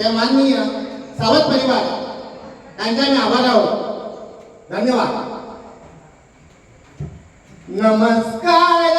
त्या माननीय सावंत परिवार त्यांच्या मी आभार आहोत. धन्यवाद. नमस्कार.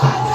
Yes.